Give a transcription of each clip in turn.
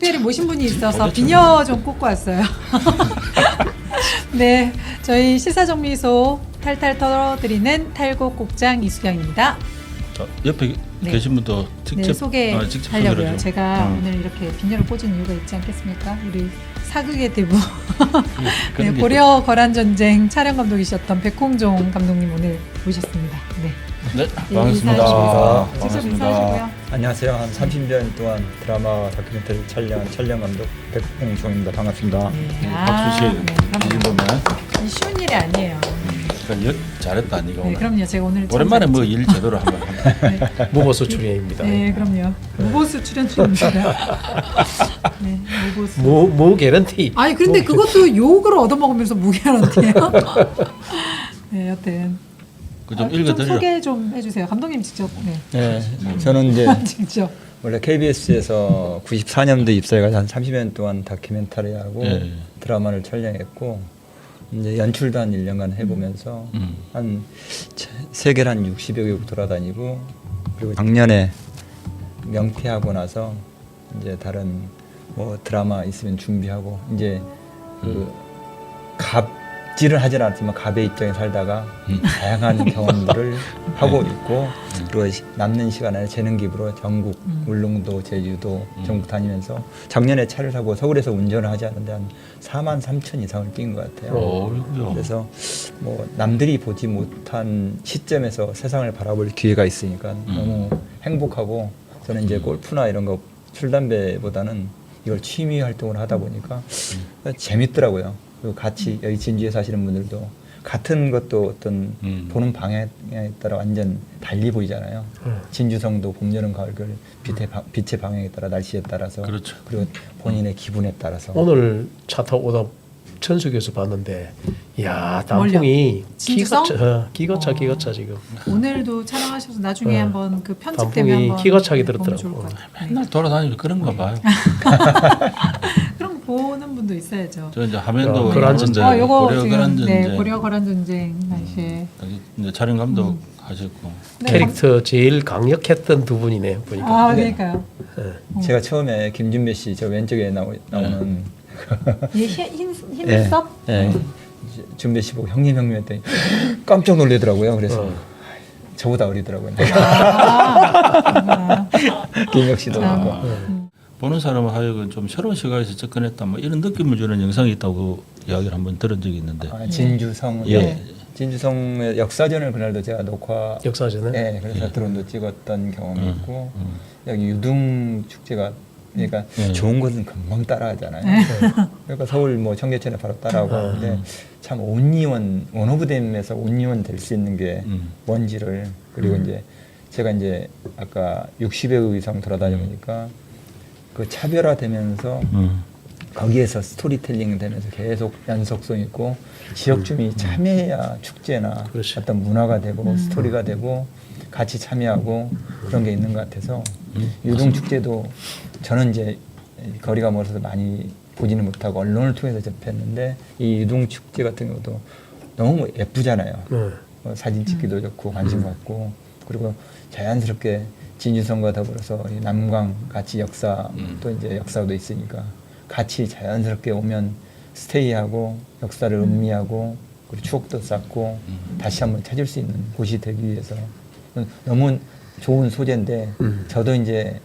특별히 모신 분이 있어서 비녀 좀 꽂고 왔어요. 네, 저희 시사정미소 탈탈 털어드리는 탈곡 곡장 이수경입니다. 자, 옆에 네. 계신 분도 직접 네, 소개 아, 직접 소개를 하려고요. 좀. 제가 음. 오늘 이렇게 비녀를 꽂은 이유가 있지 않겠습니까? 우리 사극의 대부 네, 그런 게 고려 거란 전쟁 촬영 감독이셨던 백홍종 감독님 오늘 모셨습니다. 네, 네, 예, 반갑습니다. 인사하시고요. 직접 인사하시고요. 안녕하세요. 한 30년 동안 드라마 다큐멘터리 촬영 촬영 감독 백홍종입니다. 반갑습니다. 네, 박수 씨 네, 이 쉬운 일이 아니에요. 그러니까 여- 잘했다 네가 네, 오늘. 그럼요. 제가 오늘 참 오랜만에 뭐. 일 제대로 한번 한다. 네. 무보수 출연입니다. 네, 그럼요. 무보수 출연 중입니다. 네, 무보수. 무, 무 개런티. 아니 그런데 무- 그것도 욕을 얻어먹으면서 무게란데요. 네, 여튼 그 좀 아, 읽어드려. 소개 좀 해주세요. 감독님 직접. 네, 네, 저는 이제 직접. 원래 KBS에서 94년도 입사해가지고 한 30년 동안 다큐멘터리하고 네. 드라마를 촬영했고 이제 연출도 한 1년간 해보면서 음. 한 세계를 한 60여 개국 돌아다니고 그리고 작년에 명퇴하고 나서 이제 다른 뭐 드라마 있으면 준비하고 이제 그갑 질을 하진 않지만 갑의 입장에 살다가 음. 다양한 경험들을 하고 있고 그리고 시- 남는 시간에 재능 기부로 전국 음. 울릉도 제주도 음. 전국 다니면서 작년에 차를 사고 서울에서 운전을 하지 않는데 한 4만 3천 이상을 뛴 것 같아요. 어이구야. 그래서 뭐 남들이 보지 못한 시점에서 세상을 바라볼 기회가 있으니까 너무 행복하고 저는 이제 골프나 이런 거 술 담배보다는 이걸 취미 활동을 하다 보니까 재밌더라고요. 그리고 같이 여기 진주에 사시는 분들도 같은 것도 어떤 음. 보는 방향에 따라 완전 달리 보이잖아요. 음. 진주성도 봄, 여름, 가을, 겨울 빛의, 방- 빛의 방향에 따라 날씨에 따라서 그렇죠. 그리고 본인의 기분에 따라서 오늘 차 타고 오다 천수교에서 봤는데, 이야? 단풍이 진주성? 기가 차, 어, 기가 차, 어. 기가 차 지금. 오늘도 촬영하셔서 나중에 네. 한번 그 편집 단풍이 때문에 한번 기가 차게 들었더라고. 것 같아요. 네. 맨날 돌아다니고 그런가 봐요. 그런 거 보는 분도 있어야죠. 저 이제 하면도 어, 거란 전쟁, 어, 요거 고려 지금 거란 전쟁, 네, 고려 거란 전쟁 당시에 여기 이제 촬영 감독 하셨고. 네, 캐릭터 제일 강력했던 두 분이네 보니까. 아, 네. 그러니까요. 예. 제가 처음에 김준배 씨 저 왼쪽에 나오, 나오는 이 흰, 흰 예, 눈썹? 예. 준배 씨 보고 형님 형님 했더니 깜짝 놀래더라고요. 그래서 어. 저보다 어리더라고요. 아, 김혁 씨도 아. 그렇고. 보는 사람 하여금 좀 새로운 시각에서 접근했다 뭐 이런 느낌을 주는 영상이 있다고 이야기를 한번 들은 적이 있는데 아, 진주성 예. 진주성의 역사전을 그날도 제가 녹화 역사전에. 예, 그래서 예. 드론도 찍었던 경험이 음, 있고 음. 여기 유등 축제가 그러니까 예. 좋은 것은 금방 따라하잖아요. 네. 그러니까 서울 뭐 청계천에 바로 따라오고 음. 하는데 참 온리원 원오브댐에서 온리원 될 수 있는 게 음. 뭔지를 그리고 음. 이제 제가 이제 아까 60여 이상 돌아다니니까 그 차별화되면서 음. 거기에서 스토리텔링 되면서 계속 연속성 있고 지역 주민이 참여해야 축제나 그렇지. 어떤 문화가 되고 음. 스토리가 되고 같이 참여하고 그런 게 있는 것 같아서 음, 유동 축제도 저는 이제 거리가 멀어서 많이 보지는 못하고 언론을 통해서 접했는데 이 유동 축제 같은 경우도 너무 예쁘잖아요. 네. 어, 사진 찍기도 좋고 관심 갖고 그리고 자연스럽게 진주성과 더불어서 이 남광 같이 역사 음. 또 이제 역사도 있으니까 같이 자연스럽게 오면 스테이하고 역사를 음미하고 그리고 추억도 쌓고 음. 다시 한번 찾을 수 있는 곳이 되기 위해서 너무 좋은 소재인데 음. 저도 이제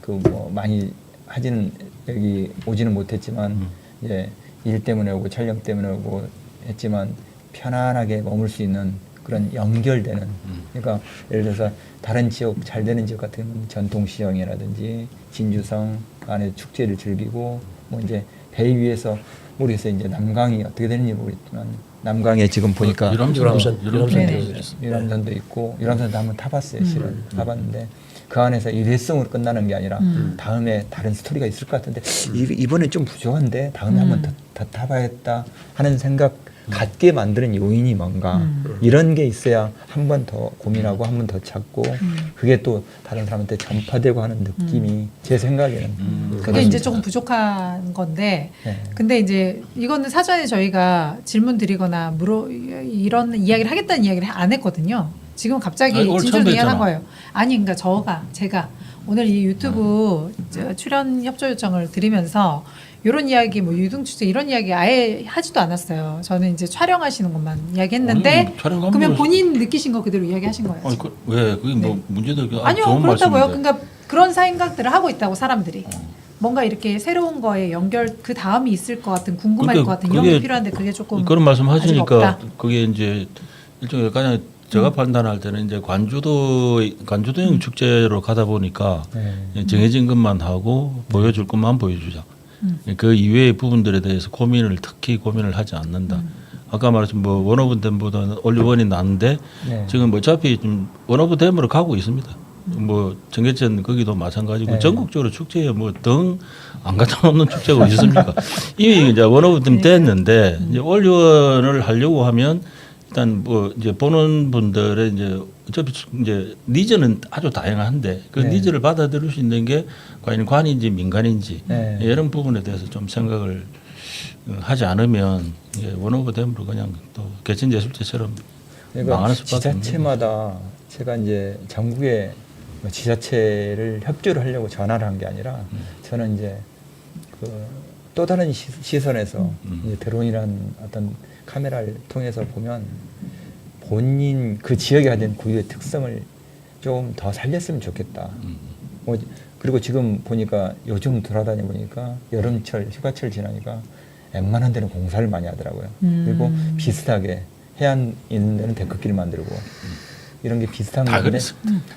그 뭐 많이 하지는 여기 오지는 못했지만 음. 이제 일 때문에 오고 촬영 때문에 오고 했지만 편안하게 머물 수 있는 그런 연결되는 음. 그러니까 예를 들어서 다른 지역 잘 되는 지역 같은 경우는 전통시장이라든지 진주성 안에 축제를 즐기고 뭐 이제 배 위에서 모르겠어요 이제 남강이 어떻게 되는지 모르겠지만 남강에 지금 보니까 유람선, 유람선, 유람선 유람선 네. 있어. 유람선도 있고 유람선도 한번 타봤어요 음. 실은 타봤는데 그 안에서 일회성으로 끝나는 게 아니라 음. 다음에 다른 스토리가 있을 것 같은데 이- 이번에 좀 부족한데 다음에 한번 음. 더, 더 타봐야겠다 하는 생각 갖게 만드는 요인이 뭔가 음. 이런 게 있어야 한 번 더 고민하고 한 번 더 찾고 음. 그게 또 다른 사람한테 전파되고 하는 느낌이 제 생각에는 음, 그게. 이제 조금 부족한 건데 네. 근데 이제 이거는 사전에 저희가 질문 드리거나 물어 이런 이야기를 하겠다는 이야기를 안 했거든요. 지금 갑자기 아니, 오늘 진주를 처음 뵀잖아. 거예요. 아니 그러니까 저가 제가 오늘 이 유튜브 저 출연 협조 요청을 드리면서 이런 이야기 뭐 유등 취재 이런 이야기 아예 하지도 않았어요. 저는 이제 촬영하시는 것만 이야기했는데 아니, 촬영 한 그러면 거- 본인 느끼신 거 그대로 이야기하신 거예요. 아니, 그, 왜 그게 뭐 문제도 없고 아니요 좋은 그렇다고요. 말씀인데. 그러니까 그런 생각들을 하고 있다고 사람들이 뭔가 이렇게 새로운 거에 연결 그 다음이 있을 것 같은 궁금할 그러니까 것 같은 이런 그게 게 필요한데 그게 조금 그런 말씀 아직 하시니까 없다. 그게 이제 일종의 가장 제가 음. 판단할 때는 이제 관주도 관주도형 축제로 가다 보니까 네. 정해진 것만 하고 보여줄 것만 보여주자. 음. 그 이외의 부분들에 대해서 고민을 특히 고민을 하지 않는다. 음. 아까 말했던 뭐 원오브 댐보다는 올리원이 나은데 네. 지금 뭐 어차피 좀 원오브 댐으로 가고 있습니다. 뭐 정계천 거기도 마찬가지고 네. 전국적으로 축제에 뭐 등 안 갖다 놓는 축제가 어디 있습니까? 이미 이제 원오브 댐 네. 됐는데 음. 이제 올리원을 하려고 하면 일단 뭐 이제 보는 분들의 이제 어차피 이제 니즈는 아주 다양한데 그 네. 니즈를 받아들일 수 있는 게 과연 관인지 민간인지 네. 이런 부분에 대해서 좀 생각을 어, 하지 않으면 이제 원오브 댐으로 그냥 또 개천 예술제처럼 그러니까 망하는 수밖에 없는 지자체마다 제가 이제 전국에 뭐 지자체를 협조를 하려고 전화를 한 게 아니라 음. 저는 이제 그 또 다른 시, 시선에서 음. 이제 드론이라는 어떤 카메라를 통해서 보면 본인 그 지역에 가진 고유의 특성을 좀 더 살렸으면 좋겠다. 음. 뭐 그리고 지금 보니까 요즘 돌아다니 보니까 여름철 휴가철 지나니까 웬만한 데는 공사를 많이 하더라고요. 음. 그리고 비슷하게 해안 있는 데는 데크길 만들고 이런 게 비슷한 다 건데.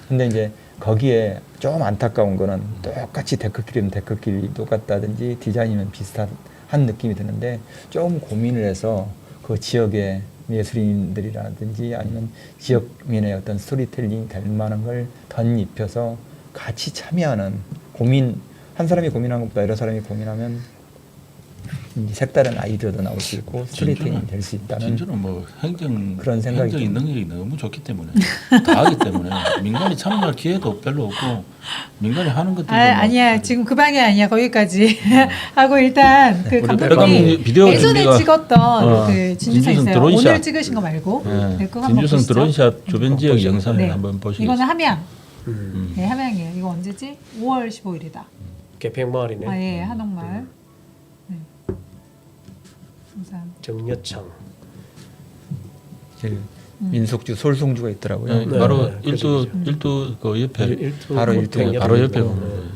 근데 이제 거기에 좀 안타까운 거는 똑같이 데크길이면 데크길이 똑같다든지 디자인이면 비슷한 한 느낌이 드는데 좀 고민을 해서 그 지역의 예술인들이라든지 아니면 지역민의 어떤 스토리텔링이 될 만한 걸 덧입혀서 같이 참여하는 고민 한 사람이 고민한 것보다 여러 사람이 고민하면 색다른 아이디어도 나올 수 있고 스토리텔링이 될 수 있다는 진주는 뭐 행정 그런 생각이 행정의 듭니다. 능력이 너무 좋기 때문에 다 하기 때문에 민간이 참여할 기회도 별로 없고 민간이 하는 것들도 아, 뭐 아니야 지금 그 방이 아니야 거기까지 하고 일단 그 백감독님 비디오 예전에 준비가- 찍었던 어, 그 있어요. 드론샷. 오늘 찍으신 거 말고 예, 네, 그거 한번 진주성 보시죠. 드론샷 주변 지역 보시죠. 영상을 네. 한번 보시겠습니다. 이거는 함양. 음. 네, 함양이에요. 이거 언제지? 5월 15일이다. 개평마을이네. 아, 예, 한옥마을. 네. 정여창. 제일 민속주 솔송주가 있더라고요. 네, 네, 바로 네, 일두 그래서- 일두 그 옆에 일두 바로 땡 바로 옆에. 보면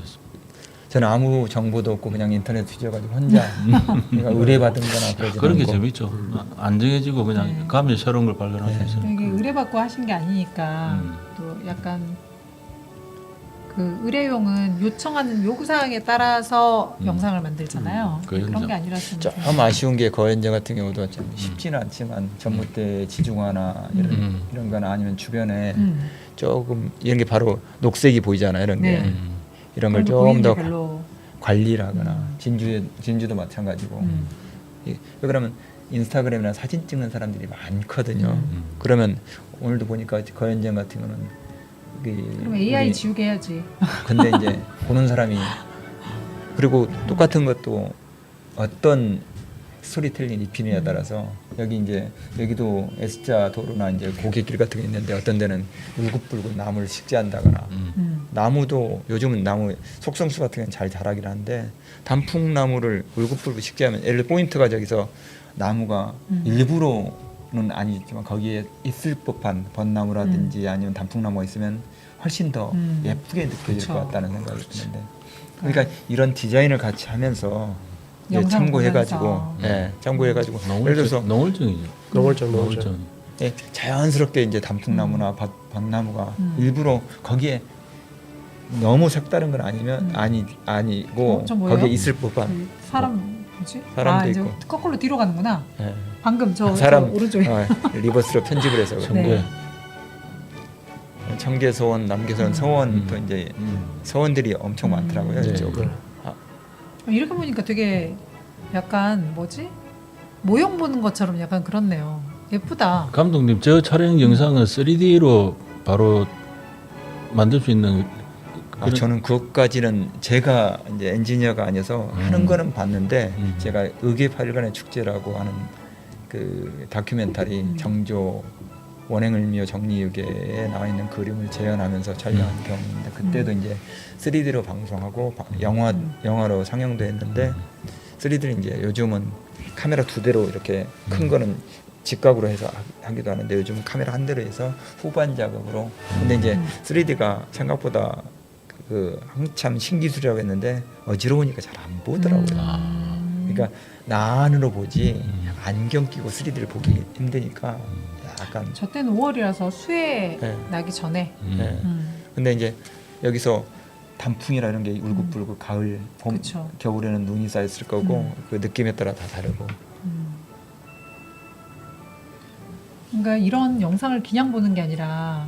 저는 아무 정보도 없고 그냥 인터넷 뒤져가지고 혼자 그러니까 의뢰받은 거나 그러지 그런 게 않고 재밌죠. 안정해지고 그냥 네. 가면 새로운 걸 발견할 수 있어요. 이게 의뢰받고 하신 게 아니니까 음. 또 약간 그 의뢰용은 요청하는 요구 사항에 따라서 음. 영상을 만들잖아요. 음, 그 그런 현장. 게 아니라서 좀 아쉬운 게 거연제 같은 경우도 좀 쉽지는 않지만 전봇대 지중화나 이런 음. 이런 거나 아니면 주변에 음. 조금 이런 게 바로 녹색이 보이잖아요. 이런 게 네. 음. 이런 걸 그런 거좀 보이는 더게 별로 관리를 하거나 음. 진주 진주도 마찬가지고 음. 이- 왜 그러면 인스타그램이나 사진 찍는 사람들이 많거든요. 음. 그러면 오늘도 보니까 거연제 같은 거는 그 그럼 AI 우리- 지우개 해야지. 근데 이제 보는 사람이 그리고 똑같은 것도 어떤 스토리텔링 입히느냐에 따라서 여기 이제 여기도 S자 도로나 이제 고객길 같은 게 있는데 어떤 데는 울긋불긋 나무를 식재한다거나 음. 음. 나무도 요즘은 나무 속성수 같은 건잘 자라긴 한데 단풍 나무를 울긋불긋 식재하면 예를 포인트가 저기서 나무가 음. 일부러 는 아니지만 거기에 있을 법한 벚나무라든지 아니면 단풍나무가 있으면 훨씬 더 음. 예쁘게 느껴질 그쵸. 것 같다는 생각이 드는데 그러니까 이런 디자인을 같이 하면서 이제 영상 참고해가지고 보면서. 예, 참고해가지고 예를 들어서. 노골정 노골정. 농월정. 예, 자연스럽게 이제 단풍나무나 밭, 밭나무가 음. 일부러 거기에 너무 색다른 건 아니면 음. 아니 아니고 어, 저 뭐예요? 거기에 있을 법한 그 사람 뭐지? 사람도 아, 이제 있고. 거꾸로 뒤로 가는구나. 예. 방금 저, 사람 저 오른쪽에. 어, 리버스로 편집을 해서 네. 네. 청계소원, 남계소원, 서원 또 음. 이제 음. 서원들이 엄청 음. 많더라고요. 네. 이쪽으로. 네. 아, 이렇게 보니까 되게 약간 뭐지? 모형 보는 것처럼 약간 그렇네요. 예쁘다. 감독님 저 촬영 영상은 3D로 바로 만들 수 있는 아, 그런- 저는 그것까지는 제가 이제 엔지니어가 아니어서 음. 하는 거는 봤는데 음. 제가 의계팔일간의 축제라고 하는 그 다큐멘터리 음. 정조 원행을 미어 정리유계에 나와 있는 그림을 재현하면서 촬영한 경우인데 그때도 이제 3D로 방송하고 바- 영화 영화로 상영도 했는데 3D는 이제 요즘은 카메라 두 대로 이렇게 큰 거는 직각으로 해서 하- 하기도 하는데 요즘은 카메라 한 대로 해서 후반 작업으로. 근데 이제 3D가 생각보다 그 한참 신기술이라고 했는데 어지러우니까 잘 안 보더라고요. 그러니까 나 안으로 보지 안경 끼고 3D를 보기 힘드니까 약간 저 때는 5월이라서 수해 네. 나기 전에. 음. 네. 음. 근데 이제 여기서 단풍이라 이런 게 울긋불긋 가을 봄 그쵸. 겨울에는 눈이 쌓였을 거고 음. 그 느낌에 따라 다 다르고 음. 그러니까 이런 영상을 그냥 보는 게 아니라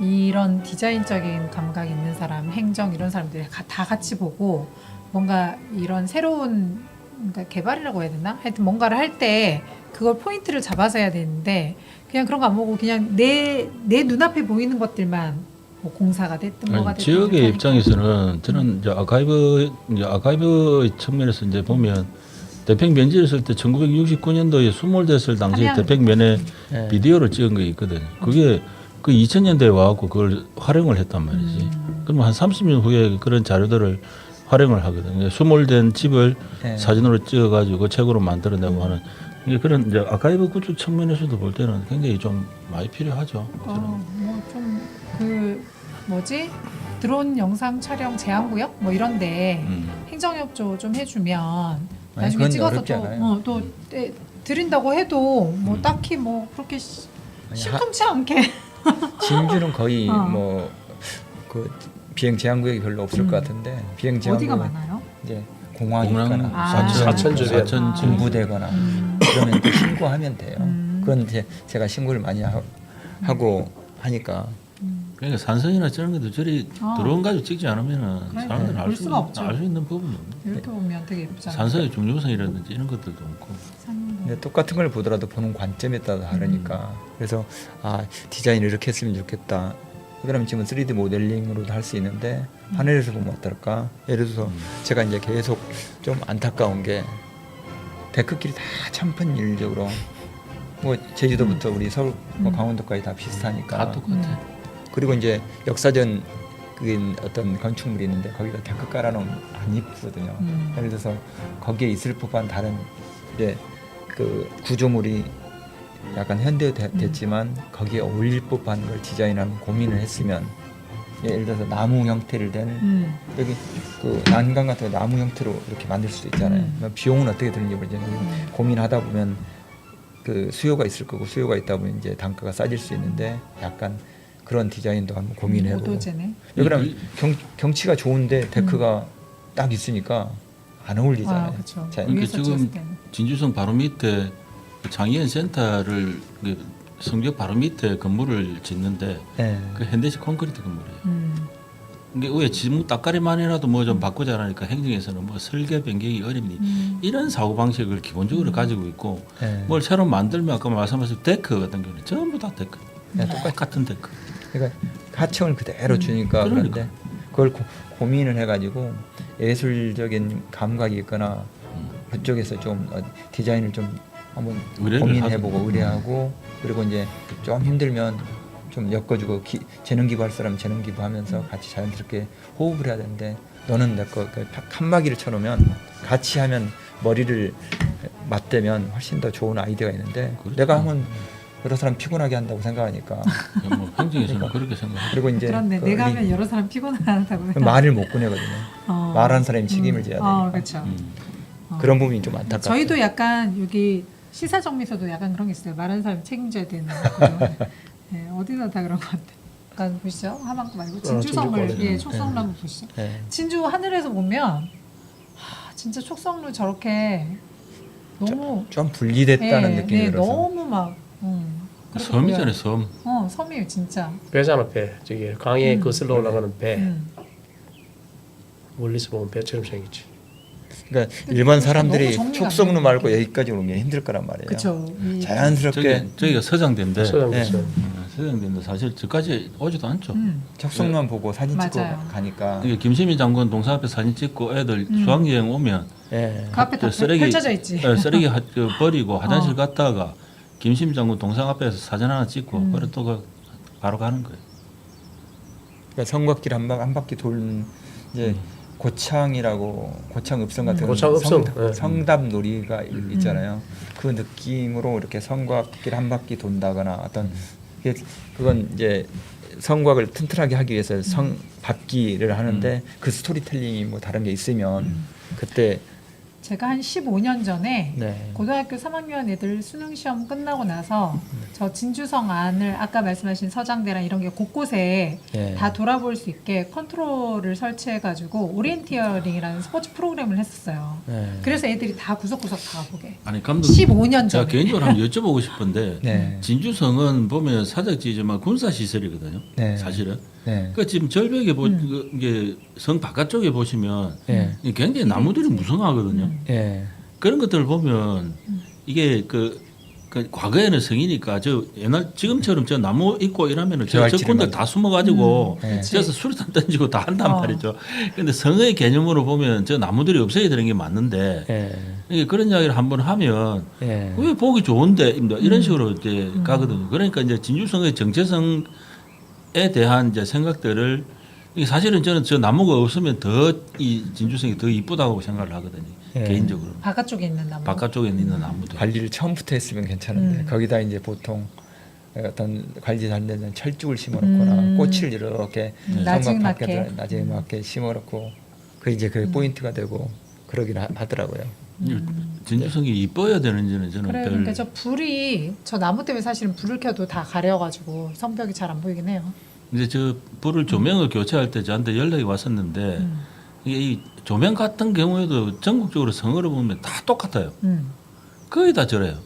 이런 디자인적인 감각 있는 사람, 행정 이런 사람들이 가- 다 같이 보고 뭔가 이런 새로운 그러니까 개발이라고 해야 되나? 하여튼 뭔가를 할 때 그걸 포인트를 잡아서 해야 되는데 그냥 그런 거 안 보고 그냥 내 내 눈앞에 보이는 것들만 뭐 공사가 됐든 뭐가 아니, 됐든 지역의. 입장에서는 저는 이제 아카이브 이제 아카이브 측면에서 이제 보면 대평 면지를 쓸 때 1969년도에 수몰됐을 당시에 함양. 대평 면에 네. 비디오를 찍은 게 있거든. 그게 그 2000년대에 와갖고 그걸 활용을 했단 말이지. 음. 그러면 한 30년 후에 그런 자료들을 활용을 하거든. 수몰된 집을 네. 사진으로 찍어가지고 그 책으로 만들어내고 하는 이게 그런 이제 아카이브 구축 측면에서도 볼 때는 굉장히 좀 많이 필요하죠. 어, 뭐좀 그 뭐지 드론 영상 촬영 제한구역 뭐 이런데 음. 행정협조 좀 해주면 아니, 나중에 그건 찍어서 어렵지 또, 않아요. 어, 또 에, 드린다고 해도 뭐 음. 딱히 뭐 그렇게 시- 아니, 심통치 않게 진주는 거의 어. 뭐그 비행 제한 구역이 별로 없을 음. 것 같은데 비행 제한 어디가 구역은 많아요? 이제 공항이 공항 있거나 아. 사천 사천 주변. 사천 아. 지역. 공부되거나 음. 그러면 또 신고하면 돼요. 음. 그건 이제 제가 신고를 많이 하, 하고 하니까 음. 그러니까 산성이나 저런 것도 저리 아. 드론 가지고 찍지 않으면은 그러니까 사람들은 볼 알수 수가 없죠. 알수 있는 부분이 없네. 이렇게 보면 되게 예쁘잖아요. 산성의 중요성이라든지 이런 것들도 없고. 산- 근데 똑같은 걸 보더라도 보는 관점에 따라 다르니까 그래서 아 디자인을 이렇게 했으면 좋겠다. 그다음에 지금 3D 모델링으로도 할 수 있는데 하늘에서 보면 어떨까? 예를 들어서 제가 이제 계속 좀 안타까운 게 데크길이 다 천편일적으로 뭐 제주도부터 우리 서울 뭐 음. 강원도까지 다 비슷하니까 다 똑같아. 그리고 이제 역사전 그 어떤 건축물이 있는데 거기다 데크 깔아놓으면 안 이쁘거든요. 음. 예를 들어서 거기에 있을 법한 다른 이제 그 구조물이 약간 현대됐지만 거기에 어울릴 법한 걸 디자인하는 고민을 했으면 예를 들어서 나무 형태를 된 음. 여기 그 난간 같은 거 나무 형태로 이렇게 만들 수도 있잖아요. 음. 뭐 비용은 어떻게 드는지 모르지만 음. 고민하다 보면 그 수요가 있을 거고 수요가 있다 보면 이제 단가가 싸질 수 있는데 약간 그런 디자인도 한번 고민해보고 오도제네. 왜냐면 경, 경치가 좋은데 데크가 딱 있으니까 안 어울리잖아요. 아, 그렇죠. 자, 그러니까 지금. 진주성 바로 밑에 그 장애인 센터를 그 성벽 바로 밑에 건물을 짓는데 네. 그 현대식 콘크리트 건물이에요. 음. 이게 왜 지붕 따까리만이라도 뭐 좀 바꾸자 하니까 행정에서는 뭐 설계 변경이 어렵니 음. 이런 사고 방식을 기본적으로 가지고 있고 네. 뭘 새로 만들면 아까 말씀하신 데크 같은 경우는 전부 다 데크 네, 똑같은 데크 그러니까 하청을 그대로 주니까 그러니까. 그런데 그걸 고, 고민을 해가지고 예술적인 감각이 있거나 음. 그쪽에서 좀 어, 디자인을 좀 한번 고민해보고 하죠. 의뢰하고 그리고 이제 좀 힘들면 좀 엮어주고 기, 재능 기부할 사람 재능 기부하면서 같이 자연스럽게 호흡을 해야 되는데 너는 내거 그 칸막이를 쳐놓으면 같이 하면 머리를 맞대면 훨씬 더 좋은 아이디어가 있는데 그렇죠. 내가 하면 여러 사람 피곤하게 한다고 생각하니까 뭐 행정에서는 그렇게 생각하고 그리고 이제 그런데 그 내가 리- 하면 여러 사람 피곤하다고 그 말을 못 꺼내거든요. 어. 말하는 사람이 책임을 음. 져야 어, 되니까. 그렇죠. 음. 어. 그런 부분이 좀 안타깝죠. 저희도 약간 여기 시사정미서도 약간 그런 게 있어요. 말하는 사람이 책임져야 되는 거. 네, 어디나 다 그런 것 같아요. 약간 보시죠. 하만구 말고 진주성을 진주권에. 예, 촉성로 한번 보시죠. 네. 진주 하늘에서 보면 하, 진짜 촉성로 저렇게 너무 좀 분리됐다는 예, 느낌이 네, 들어서 너무 막 음, 그렇게 섬이잖아요 보여요. 섬 어, 섬이에요 진짜. 배잖아 배. 저기 강에 음. 거슬러 올라가는 배. 음. 멀리서 보면 배처럼 생겼지. 그러니까 일반 사람들이 촉성로 말고. 여기까지 오면 힘들 거란 말이에요. 그렇죠. 자연스럽게 저기 저기 가 서장대인데 서장됐어. 음, 서장대인데 사실 저까지 오지도 않죠. 음. 촉성로만 보고 사진 찍고 맞아요. 가니까 이게 김시미 장관 동상 앞에 사진 찍고 애들 음. 수학여행 오면 예. 그 앞에 다저 쓰레기 펼쳐져 있지. 예, 쓰레기 하, 그 버리고 화장실 어. 갔다가 김심 장군 동상 앞에서 사진 하나 찍고 음. 그래 또그 바로 가는 거예요. 그러니까 성곽길 한, 바, 한 바퀴 돌 이제 고창이라고 고창 읍성 같은 음. 고창 읍성, 성, 예. 성답 놀이가 있잖아요. 그 느낌으로 이렇게 성곽길 한 바퀴 돈다거나 어떤 그게 그건 이제 성곽을 튼튼하게 하기 위해서 성 받기를 하는데 그 스토리텔링이 뭐 다른 게 있으면 그때 제가 한 15년 전에 네. 고등학교 3학년 애들 수능 시험 끝나고 나서 저 진주성 안을 아까 말씀하신 서장대랑 이런 게 곳곳에 예. 다 돌아볼 수 있게 컨트롤을 설치해가지고 오리엔티어링이라는 스포츠 프로그램을 했었어요. 네. 그래서 애들이 다 구석구석 다 보게. 아니 감독 15년 제가 전에. 개인적으로 한번 여쭤보고 싶은데 네. 진주성은 보면 사적 지지만 군사 시설이거든요. 네. 사실은. 네. 그 지금 절벽에 보 음. 그 이게 성 바깥쪽에 보시면 예. 굉장히 나무들이 무성하거든요. 음. 예. 그런 것들을 보면 이게 그, 그 과거에는 성이니까 저 옛날 지금처럼 저 나무 있고 이러면은 저 만들- 다 숨어가지고 음, 네. 저서 수류탄 던지고 다 한단 어. 말이죠. 근데 성의 개념으로 보면 저 나무들이 없어야 되는 게 맞는데 예. 이게 그런 이야기를 한번 하면 예. 왜 보기 좋은데 음. 이런 식으로 이제 가거든요. 그러니까 이제 진주성의 정체성에 대한 이제 생각들을 이게 사실은 저는 저 나무가 없으면 더 이 진주성이 더 이쁘다고 생각을 하거든요. 예. 개인적으로 바깥쪽에 있는 나무. 바깥쪽에 있는 나무들. 관리를 처음부터 했으면 괜찮은데 음. 거기다 이제 보통 어떤 관리 잘 되는 철쭉을 심어놓거나 음. 꽃을 이렇게 음, 나중에 밖에 맞게. 나중에 맞게 심어놓고 그 이제 그 포인트가 되고 그러긴 하, 하더라고요. 진주성이 이뻐야 되는지는 저는 그래, 별 그러니까 저 불이 저 나무 때문에 사실은 불을 켜도 다 가려가지고 성벽이 잘 안 보이긴 해요. 이제 저 불을 조명을 교체할 때 저한테 연락이 왔었는데 음. 이게 이 조명 같은 경우에도 전국적으로 성으로 보면 다 똑같아요. 음. 거의 다 저래요.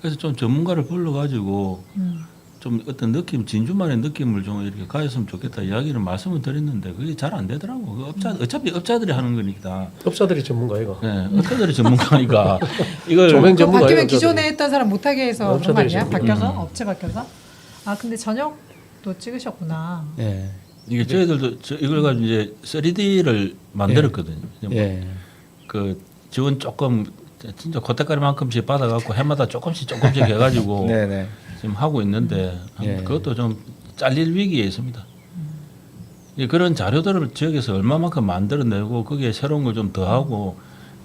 그래서 좀 전문가를 불러가지고 음. 좀 어떤 느낌, 진주만의 느낌을 좀 이렇게 가졌으면 좋겠다 이야기를 말씀을 드렸는데 그게 잘 안 되더라고. 그 업자, 어차피 업자들이 하는 거니까. 업자들이 전문가 이거. 네, 업자들이 전문가니까 이걸 조명 전문가예요, 바뀌면 업자들이. 기존에 했던 사람 못하게 해서 그런 거 아니야? 전문가. 바뀌어서 음. 업체 바뀌어서? 아 근데 저녁도 찍으셨구나. 예. 이게 저희들도 저 이걸 가지고 이제 3D를 만들었거든요. 예. 그 지원 조금 진짜 고때까리만큼씩 받아갖고 해마다 조금씩 조금씩 해가지고 네네. 지금 하고 있는데 예. 그것도 좀 잘릴 위기에 있습니다. 예, 그런 자료들을 지역에서 얼마만큼 만들어내고 거기에 새로운 걸 좀 더하고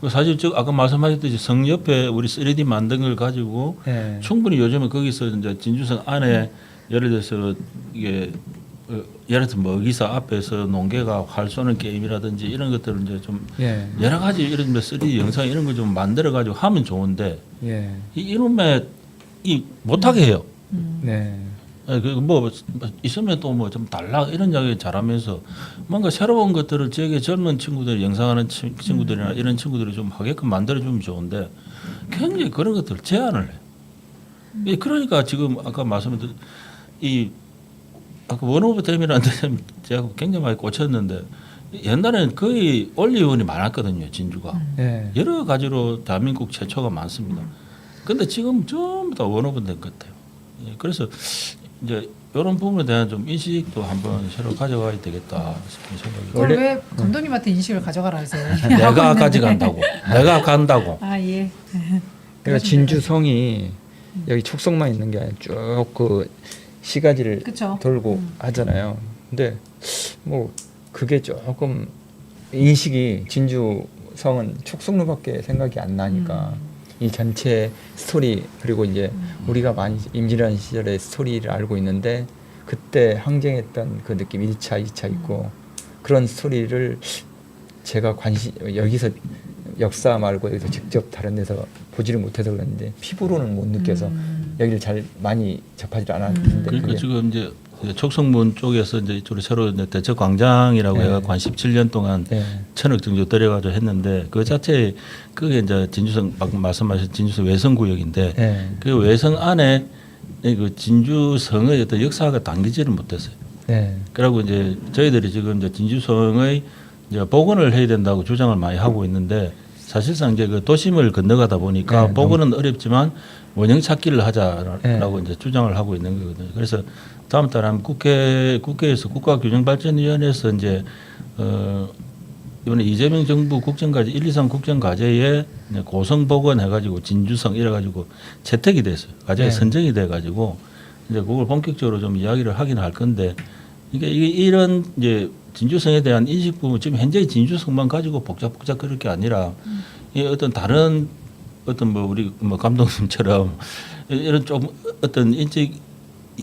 그 사실 저 아까 말씀하셨듯이 성 옆에 우리 3D 만든 걸 가지고 예. 충분히 요즘은 거기서 이제 진주성 안에 예를 들어서 이게 어, 예를 들어 뭐 먹이사 앞에서 농개가 활 쏘는 게임이라든지 이런 것들을 이제 좀 예. 여러 가지 이런 뭐 3D 영상 이런 걸 좀 만들어 가지고 하면 좋은데 예. 이 이놈의 이 못하게 해요. 음. 네. 그뭐 있으면 또 뭐 좀 달라 이런 이야기 잘하면서 뭔가 새로운 것들을 지역의 젊은 친구들 영상하는 치- 친구들이나 이런 친구들이 좀 하게끔 만들어주면 좋은데 굉장히 그런 것들 을 제한을 해. 요 그러니까 지금 아까 말씀드린 이 아까 원오브 댐이라는 데 제가 굉장히 많이 꽂혔는데 옛날에는 거의 올리원이 많았거든요 진주가. 예. 여러 가지로 대한민국 최초가 많습니다. 근데 지금 전부 다 원오브 된것 같아요. 예, 그래서 이제 이런 부분에 대한 좀 인식도 한번 새로 가져가야 되겠다 싶은 생각이 그걸 원래- 왜 감독님한테 인식을 가져가라 하세요? 내가 가져간다고 내가 간다고 아 예. 그러니까 진주성이 여기 촉성만 있는 게 아니라 쭉그 시가지를 그쵸. 돌고 음. 하잖아요. 근데 뭐 그게 조금 인식이 진주성은 촉성로밖에 생각이 안 나니까 음. 이 전체 스토리 그리고 이제 우리가 많이 임진왜란 시절의 스토리를 알고 있는데 그때 항쟁했던 그 느낌 1차, 2차 있고 그런 스토리를 제가 관심 여기서 역사 말고 여기서 직접 다른 데서 보지를 못해서 그랬는데 피부로는 못 느껴서 음. 여기를 잘 많이 접하지 않았는데 그러니까 지금 이제 촉성문 쪽에서 이제 이쪽으로 새로 이제 대척 광장이라고 네. 해가 한 17년 동안 네. 천억 정도 들여가지고 했는데 그 자체에 그게 이제 진주성 방금 말씀하신 진주성 외성 구역인데 네. 그 외성 안에 그 진주성의 어떤 역사가 담기지를 못했어요. 네. 그리고 이제 저희들이 지금 이제 진주성의 이제 복원을 해야 된다고 주장을 많이 하고 있는데 사실상 이제 그 도심을 건너가다 보니까 네, 복원은 어렵지만 원형 찾기를 하자라고 네. 이제 주장을 하고 있는 거거든요. 그래서 다음 달에 한번 국회 국회에서 국가균형발전위원회에서 이제 어 이번에 이재명 정부 국정과제 1, 2, 3 국정과제에 이제 고성 복원 해 가지고 진주성 이래 가지고 채택이 됐어요. 과제가 네. 선정이 돼 가지고 이제 그걸 본격적으로 좀 이야기를 하긴 할 건데 이게 이게 이런 이제 진주성에 대한 인식 부분 지금 현재 진주성만 가지고 복잡복잡 그럴 게 아니라 이 어떤 다른 어떤 뭐 우리 뭐 감독님처럼 이런 좀 어떤 인식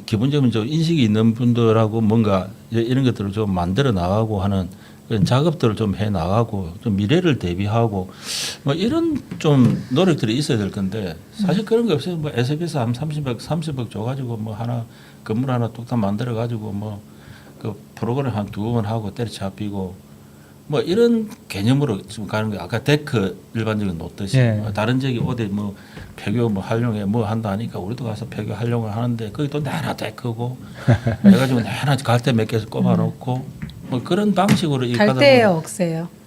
기본적인 좀 인식이 있는 분들하고 뭔가 이런 것들을 좀 만들어 나가고 하는 그런 작업들을 좀 해 나가고 좀 미래를 대비하고 뭐 이런 좀 노력들이 있어야 될 건데 사실 그런 거 없어요. 뭐 SBS 한 30억 30억 줘 가지고 뭐 하나 건물 하나 뚝딱 만들어 가지고 뭐 그 프로그램 한 두 번 하고 때려잡히고 뭐 이런 개념으로 지금 가는 거 아까 데크 일반적인 놓듯이 예. 뭐 다른 적이 어디 뭐 폐교 뭐 활용해 뭐 한다 하니까 우리도 가서 폐교 활용을 하는데 거기 또 내나 데크고 그래가지고 내나 갈대 몇개 꼽아놓고 뭐 그런 방식으로 이 갈대예요, 억새예요.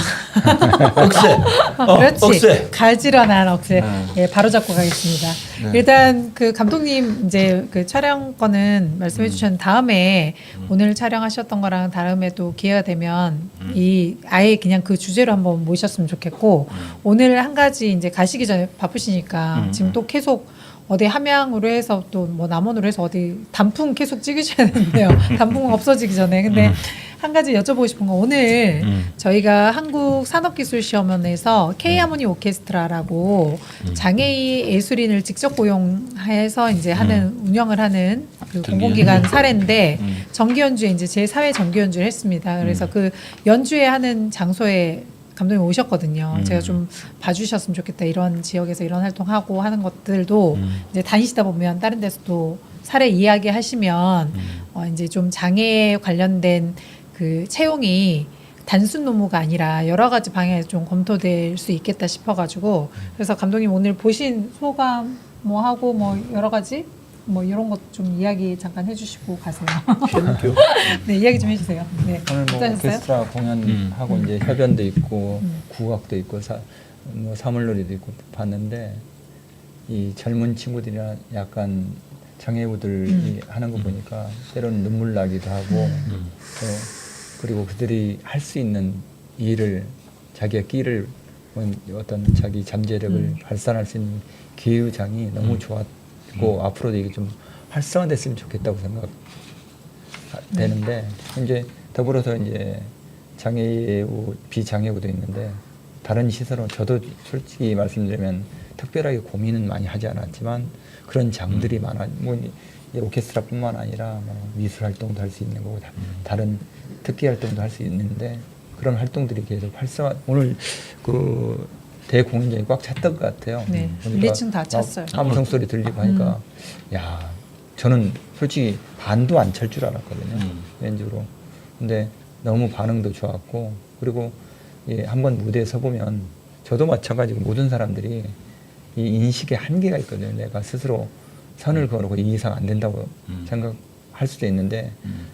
억세 어, 그렇지. 억세 갈지런한 억새. 네. 예, 바로 잡고 가겠습니다. 네. 일단 그 감독님 이제 그 촬영권은 말씀해 음. 주셨는데 다음에 오늘 촬영하셨던 거랑 다음에 또 기회가 되면 음. 이 아예 그냥 그 주제로 한번 모셨으면 좋겠고 오늘 한 가지 이제 가시기 전에 바쁘시니까 음. 지금 또 계속 어디 함양으로 해서 또 뭐 남원으로 해서 어디 단풍 계속 찍으셔야 되는데요. 단풍 없어지기 전에. 근데 음. 한 가지 여쭤보고 싶은 건 오늘 음. 저희가 한국 산업기술시험원에서 K하모니 오케스트라라고 음. 장애인 예술인을 직접 고용해서 이제 하는 운영을 하는 그 공공기관. 사례인데 음. 정기 연주에 이제 제 4회 정기 연주를 했습니다. 그래서 그 연주회 하는 장소에 감독님 오셨거든요. 음. 제가 좀 봐주셨으면 좋겠다. 이런 지역에서 이런 활동하고 하는 것들도 음. 이제 다니시다 보면 다른 데서도 사례 이야기 하시면 음. 어, 이제 좀 장애에 관련된 그 채용이 단순 노무가 아니라 여러 가지 방향에서 좀 검토될 수 있겠다 싶어가지고 그래서 감독님 오늘 보신 소감 뭐 하고 뭐 여러 가지 뭐 이런 것 좀 이야기 잠깐 해주시고 가세요. 현교 네 이야기 좀 해주세요. 네 오늘 뭐 어떠셨어요? 오케스트라 공연하고 음. 이제 협연도 있고 음. 국악도 있고 사, 뭐 사물놀이도 있고 봤는데 이 젊은 친구들이나 약간 장애우들이 음. 하는 거 보니까 때로는 눈물 나기도 하고 음. 또 그리고 그들이 할 수 있는 일을 자기의 끼를 뭐 어떤 자기 잠재력을 음. 발산할 수 있는 기회장이 너무 좋았 고 앞으로도 이게 좀 활성화됐으면 좋겠다고 생각되는데 이제 더불어서 이제 장애우 비장애우도 있는데 다른 시설은 저도 솔직히 말씀드리면 특별하게 고민은 많이 하지 않았지만 그런 장들이 많아 뭐 이제 오케스트라뿐만 아니라 뭐 미술 활동도 할 수 있는 거고 다, 다른 특기 활동도 할 수 있는데 그런 활동들이 계속 활성화 오늘 그 대공연장이 꽉 찼던 것 같아요. 네, 보니까 1층 다 찼어요. 막 함성 소리 들리고 하니까 야 저는 솔직히 반도 안 찰 줄 알았거든요. 음. 개인적으로. 근데 너무 반응도 좋았고 그리고 예, 한번 무대에 서 보면 저도 마찬가지고 모든 사람들이 이 인식에 한계가 있거든요. 내가 스스로 선을 걸고 이 이상 안 된다고 음. 생각할 수도 있는데 음.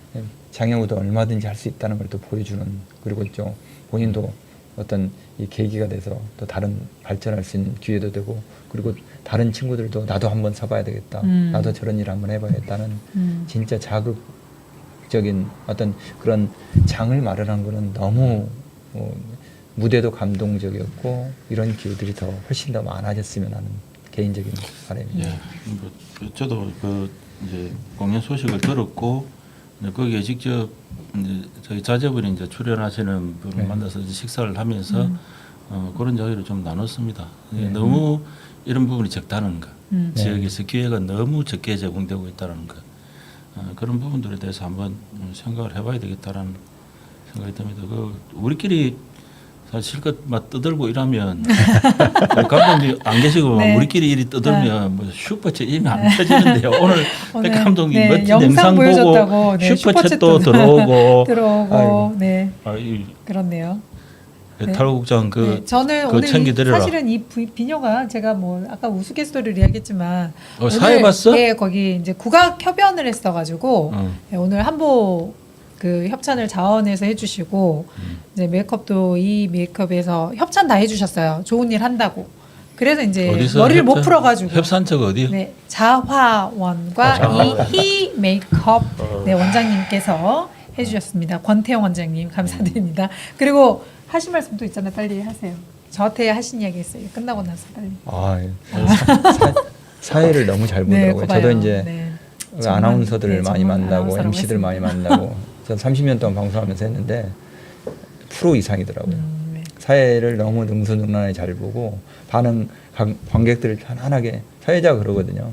장애우도 얼마든지 할 수 있다는 걸 또 보여주는 그리고 좀 본인도 어떤 이 계기가 돼서 또 다른 발전할 수 있는 기회도 되고 그리고 다른 친구들도 나도 한번 서봐야 되겠다 음. 나도 저런 일 한번 해봐야겠다는 음. 진짜 자극적인 어떤 그런 장을 마련한 거는 너무 어, 무대도 감동적이었고 이런 기회들이 더 훨씬 더 많아졌으면 하는 개인적인 바람입니다. 예, 뭐, 그 저도 그 이제 공연 소식을 들었고 거기에 직접 저희 자제분이 이제 출연하시는 분을 네. 만나서 이제 식사를 하면서 음. 어, 그런 이야기를 좀 나눴습니다. 네. 너무 이런 부분이 적다는 거, 음. 네. 지역에서 기회가 너무 적게 제공되고 있다는 거, 어, 그런 부분들에 대해서 한번 음, 생각을 해봐야 되겠다라는 생각이 듭니다. 그 우리끼리 사실 실컷 막 떠들고 이러면 우리 감독님 안 계시고 막 네. 우리끼리 이리 떠들면 뭐 슈퍼챗 이미 안 터지는데요. 오늘 백 감독님 네, 멋진 영상 보고 네, 슈퍼챗도 들어오고 들어오고 아이고. 네 아, 이 그렇네요. 네. 탈국장 그 네, 저는 그거 오늘 이. 사실은 이 부- 비녀가 제가 뭐 아까 우스갯소리를 이야기했지만 어, 사회 봤어? 예 거기 이제 국악 협연을 했어가지고 어. 예, 오늘 한복 그 협찬을 자원해서 해주시고 음. 이제 메이크업도 이 메이크업에서 협찬 다 해주셨어요. 좋은 일 한다고. 그래서 이제 어디서 머리를 못 협찬- 풀어가지고 협산처가 어디요? 네 자화원과 아, 자화원. 이희 메이크업 어. 네 원장님께서 해주셨습니다. 권태영 원장님 감사드립니다. 그리고 하신 말씀 또 있잖아요. 빨리 하세요. 저한테 하신 이야기 있어요. 끝나고 나서 빨리. 아, 사, 사회를 너무 잘 보더라고요. 그거 봐요. 저도 이제 네. 그 정말, 아나운서들을 네, 많이 정말 만나고 아나운서라고 MC들 많이. 만나고 전 30년 동안 방송하면서 했는데 프로 이상이더라고요. 음, 네. 사회를 너무 능수능란하게 잘 보고 반응 관- 관객들을 편안하게 사회자가 그러거든요.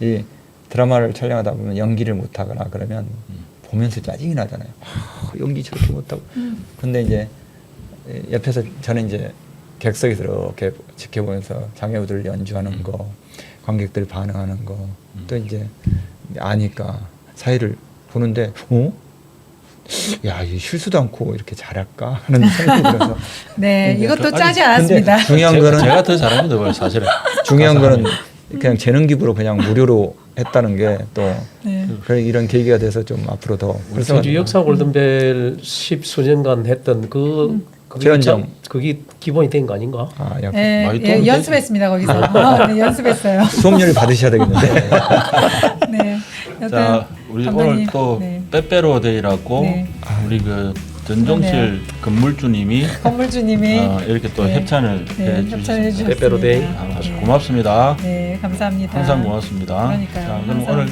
이 드라마를 촬영하다 보면 연기를 못하거나 그러면 보면서 짜증이 나잖아요. 아, 연기 저렇게 못하고. 음. 근데 이제 옆에서 저는 이제 객석에서 이렇게 지켜보면서 장애우들 연주하는 거, 관객들 반응하는 거, 또 이제 아니까 사회를 보는데, 어? 야, 이 실수도 않고 이렇게 잘할까 하는 생각이 들어서 네, 근데 이것도 저- 짜지 않았습니다. 중요한 제가, 거는 제가 더 잘합니다, 사실은. 중요한 거는 그냥 재능 기부로 그냥 무료로 했다는 게또 네. 이런 계기가 돼서 좀 앞으로 더 그래서 활성화. 역사 골든벨 십 수년간 했던 그 재현정. 참- 그게 기본이 된 거 아닌가? 아, 약 네, 많이 예, 연습했습니다 거기서. 어, 네, 연습했어요. 수업료를 받으셔야 되겠는데. 네. 자, 우리 감독님, 오늘 또 네. 빼빼로 데이라고 네. 우리 그 전종실 건물주님이 건물주님이 어, 이렇게 또 네. 협찬을 네, 해 협찬해 주셨습니다. 주셨습니다. 빼빼로 데이. 아, 아주 네. 고맙습니다. 네, 감사합니다. 항상 고맙습니다. 그러니까요. 자, 그럼 항상. 오늘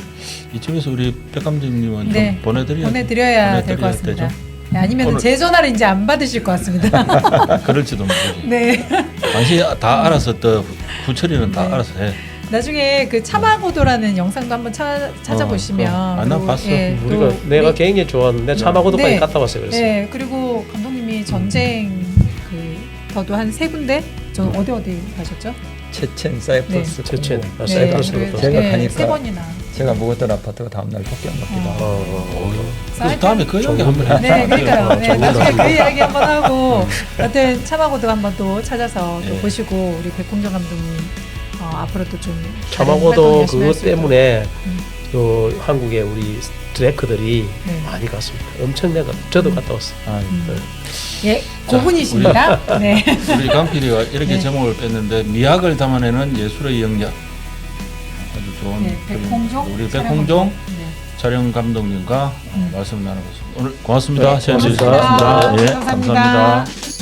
이쯤에서 우리 백 감독님은 네. 좀 보내드려야 보내드려야 될 것 보내드려야 같습니다. 되죠? 네, 아니면 오늘- 제 전화를 이제 안 받으실 것 같습니다. 그럴지도 모르고. 네. 당신이 다 알아서 또 후처리는 다 네. 알아서 해. 나중에 그 차마고도라는 영상도 한번 차, 찾아보시면 어, 아, 나 그리고, 봤어. 예, 또 우리가 내가 우리- 개인이 좋아하는데 차마고도까지 네. 갔다 왔어요. 그래서 네 그리고 감독님이 전쟁 그 저도 한 세 군데 저 어디 어디 가셨죠? 체첸, 사이프러스, 체첸, 콩고. 아, 사이프러스 그리고- 것도. 제가 네, 가니까 세 번이나. 제가 묵었던 아파트가 다음날 폭격받기도 어. 하고. 어, 어, 어. 그래서 다음에 그 얘기 한번 해. 네, 그러니까요. 네, 나중에 그. 이야기 한번 하고, 여튼 차마고도 한번 또 찾아서 또 네. 보시고 우리 백공정 감독님 어, 앞으로도 좀 열심히 그것. 때문에 음. 요 한국의 우리 트래커들이 네. 많이 갔습니다. 엄청 내가 저도 갔다 왔어. 아, 음. 예, 고분이십니다. 네. 우리 강PD가 이렇게 네. 제목을 뺐는데 미학을 담아내는 예술의 영역 아주 좋은 네, 백홍종 우리 백홍종. 네. 촬영 감독님과 음. 말씀 나눠봤습니다. 오늘 고맙습니다. 네, 고맙습니다. 주셔서 고맙습니다. 예, 감사합니다. 감사합니다.